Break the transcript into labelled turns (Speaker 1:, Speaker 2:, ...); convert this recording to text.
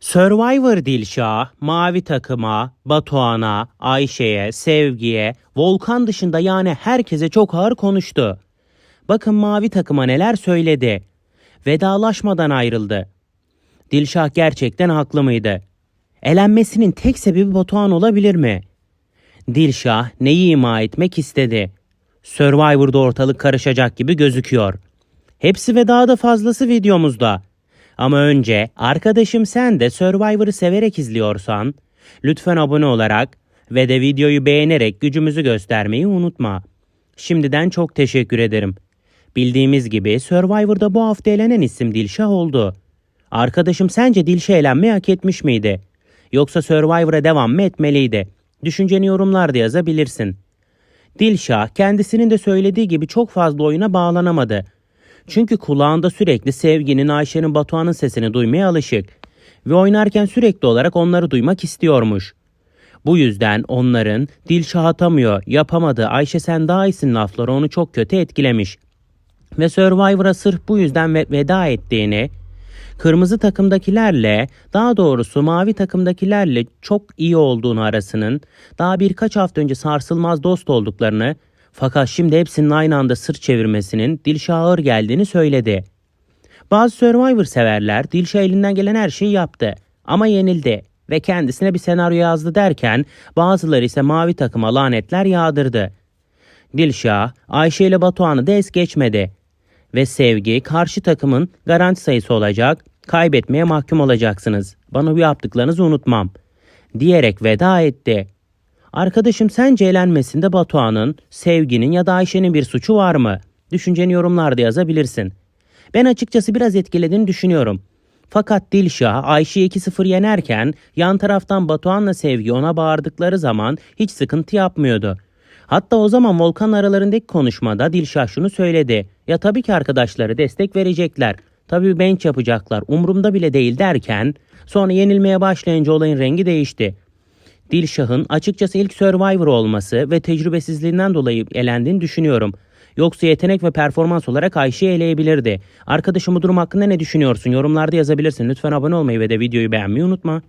Speaker 1: Survivor Dilşah, Mavi takıma, Batuhan'a, Ayşe'ye, Sevgi'ye, Volkan dışında yani herkese çok ağır konuştu. Bakın Mavi takıma neler söyledi. Vedalaşmadan ayrıldı. Dilşah gerçekten haklı mıydı? Elenmesinin tek sebebi Batuhan olabilir mi? Dilşah neyi ima etmek istedi? Survivor'da ortalık karışacak gibi gözüküyor. Hepsi ve daha da fazlası videomuzda. Ama önce arkadaşım sen de Survivor'ı severek izliyorsan lütfen abone olarak ve de videoyu beğenerek gücümüzü göstermeyi unutma. Şimdiden çok teşekkür ederim. Bildiğimiz gibi Survivor'da bu hafta elenen isim Dilşah oldu. Arkadaşım sence Dilşah elenmeyi hak etmiş miydi? Yoksa Survivor'a devam mı etmeliydi? Düşünceni yorumlarda yazabilirsin. Dilşah kendisinin de söylediği gibi çok fazla oyuna bağlanamadı. Çünkü kulağında sürekli Sevgi'nin, Ayşe'nin, Batuhan'ın sesini duymaya alışık. Ve oynarken sürekli olarak onları duymak istiyormuş. Bu yüzden onların Dilşah atamıyor, yapamadı, Ayşe sen daha iyisin lafları onu çok kötü etkilemiş. Ve Survivor'a sırf bu yüzden ve- veda ettiğini, kırmızı takımdakilerle, daha doğrusu mavi takımdakilerle çok iyi olduğunu arasının, daha birkaç hafta önce sarsılmaz dost olduklarını, fakat şimdi hepsinin aynı anda sırt çevirmesinin Dilşah'a ağır geldiğini söyledi. Bazı Survivor severler Dilşah elinden gelen her şeyi yaptı ama yenildi ve kendisine bir senaryo yazdı derken bazıları ise mavi takıma lanetler yağdırdı. Dilşah, Ayşe ile Batuhan'ı da es geçmedi. Ve sevgi karşı takımın garanti sayısı olacak, kaybetmeye mahkum olacaksınız. Bana bu yaptıklarınızı unutmam. Diyerek veda etti. Arkadaşım sence eğlenmesinde Batuhan'ın, Sevgi'nin ya da Ayşe'nin bir suçu var mı? Düşünceni yorumlarda yazabilirsin. Ben açıkçası biraz etkilediğini düşünüyorum. Fakat Dilşah Ayşe'yi 2-0 yenerken yan taraftan Batuhan'la Sevgi ona bağırdıkları zaman hiç sıkıntı yapmıyordu. Hatta o zaman Volkan aralarındaki konuşmada Dilşah şunu söyledi. Ya tabii ki arkadaşları destek verecekler. Tabii bench yapacaklar. Umurumda bile değil derken sonra yenilmeye başlayınca olayın rengi değişti. Dilşah'ın açıkçası ilk Survivor olması ve tecrübesizliğinden dolayı elendiğini düşünüyorum. Yoksa yetenek ve performans olarak Ayşe'yi eleyebilirdi. Arkadaşım bu durum hakkında ne düşünüyorsun? Yorumlarda yazabilirsin. Lütfen abone olmayı ve de videoyu beğenmeyi unutma.